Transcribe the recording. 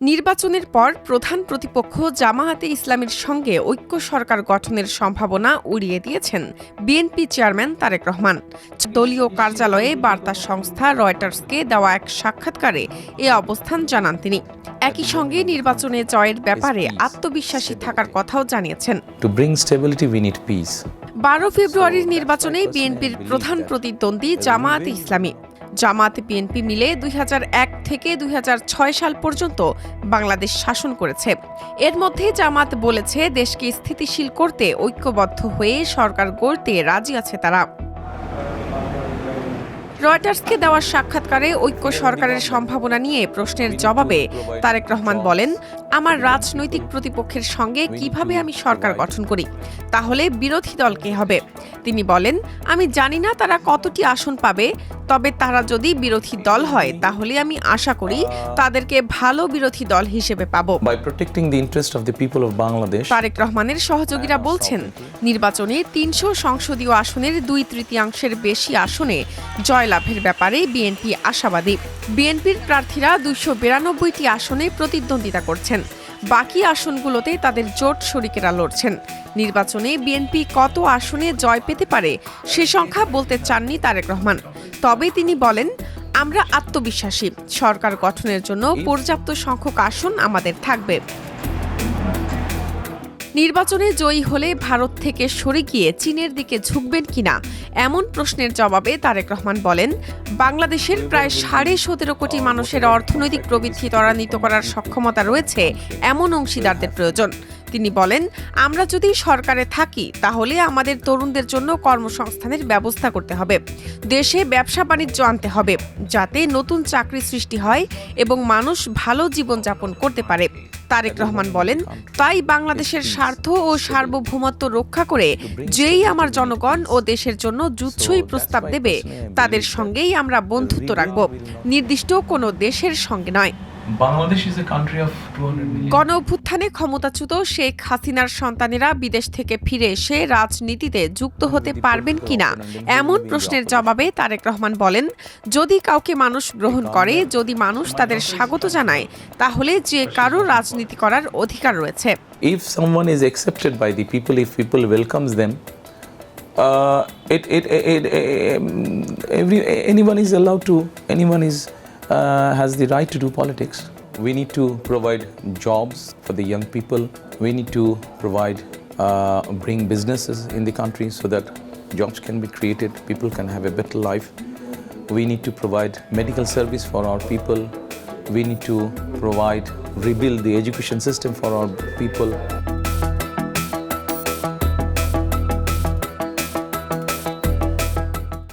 নির্বাচনের পর প্রধান প্রতিপক্ষ জামায়াতে ইসলামের সঙ্গে ঐক্য সরকার গঠনের সম্ভাবনা উড়িয়ে দিয়েছেন বিএনপি চেয়ারম্যান তারেক রহমান। দলীয় কার্যালয়ে বার্তা সংস্থা রয়টার্সকে দেওয়া এক সাক্ষাৎকারে এ অবস্থান জানান তিনি। একই সঙ্গে নির্বাচনে জয়ের ব্যাপারে আত্মবিশ্বাসী থাকার কথাও জানিয়েছেন। Need peace. বারো ফেব্রুয়ারির নির্বাচনে বিএনপির প্রধান প্রতিদ্বন্দ্বী জামায়াতে ইসলামী। জামাত বিএনপি মিলে দুই থেকে দুই সাল পর্যন্ত বাংলাদেশ শাসন করেছে। এর মধ্যে জামাত বলেছে, দেশকে স্থিতিশীল করতে ঐক্যবদ্ধ হয়ে সরকার গড়তে রাজি আছে তারা। রয়টার্সকে দেওয়া সাক্ষাৎকারে ঐক্য সরকারের সম্ভাবনা নিয়ে প্রশ্নের জবাবে তারেক রহমান বলেন আমার রাজনৈতিক প্রতিপক্ষের সঙ্গে কীভাবে আমি সরকার গঠন করি? তাহলে বিরোধী দল কে হবে? তিনি বলেন আমি জানি না তারা কতটি আসন পাবে তবে তারা যদি বিরোধী দল হয় তাহলে আমি আশা করি তাদেরকে ভালো বিরোধী দল হিসেবে পাবো। তারেক রহমানের সহযোগীরা বলছেন নির্বাচনে তিনশো সংসদীয় আসনের দুই তৃতীয়াংশের বেশি আসনে জয়লাভের ব্যাপারে বিএনপি আশাবাদী। বিএনপির প্রার্থীরা দুইশো বিরানব্বইটি আসনে প্রতিদ্বন্দ্বিতা করছেন। বাকি আসনগুলোতে তাদের জোট শরিকেরা লড়ছেন। নির্বাচনে বিএনপি কত আসনে জয় পেতে পারে সে সংখ্যা বলতে চাননি তারেক রহমান। তবে তিনি বলেন আমরা আত্মবিশ্বাসী। সরকার গঠনের জন্য পর্যাপ্ত সংখ্যক আসন আমাদের থাকবে। নির্বাচনে জয়ী হলে ভারত থেকে সরে গিয়ে চীনের দিকে ঝুঁকবেন কিনা? এমন প্রশ্নের জবাবে তারেক রহমান বলেন, বাংলাদেশের প্রায় সাড়ে সতেরো কোটি মানুষের অর্থনৈতিক প্রবৃদ্ধি ত্বরান্বিত করার সক্ষমতা রয়েছে এমন অংশীদারদের প্রয়োজন। তিনি বলেন, আমরা যদি সরকারে থাকি, তাহলে আমাদের তরুণদের জন্য কর্মসংস্থানের ব্যবস্থা করতে হবে। দেশে ব্যবসা বাণিজ্য আনতে হবে, যাতে নতুন চাকরি সৃষ্টি হয় এবং মানুষ ভালো জীবনযাপন করতে পারে। তারেক রহমান বলেন, তাই বাংলাদেশের স্বার্থ ও সার্বভৌমত্ব রক্ষা করে যেই আমার জনগণ ও দেশের জন্য যুচ্ছই প্রস্তাব দেবে, তাদের সঙ্গেই আমরা বন্ধুত্ব রাখব। নির্দিষ্ট কোনো দেশের সঙ্গে নয়। Bangladesh is a country of 200 million. গণ অভ্যুত্থানে ক্ষমতাচ্যুত শেখ হাসিনার সন্তানেরা বিদেশ থেকে ফিরে এসে রাজনীতিতে যুক্ত হতে পারবেন কিনা? এমন প্রশ্নের জবাবে তারেক রহমান বলেন যদি কাউকে মানুষ গ্রহণ করে যদি মানুষ তাদের স্বাগত জানায় তাহলে যে কারও রাজনীতি করার অধিকার রয়েছে। If someone is accepted by the people, if people welcomes them, uh, it, it, it, it, um, every, anyone is uh, has the right to do politics. We need to provide jobs for the young people. We need to provide, uh, bring businesses in the country so that jobs can be created, people can have a better life. We need to provide medical service for our people. We need to provide, rebuild the education system for our people.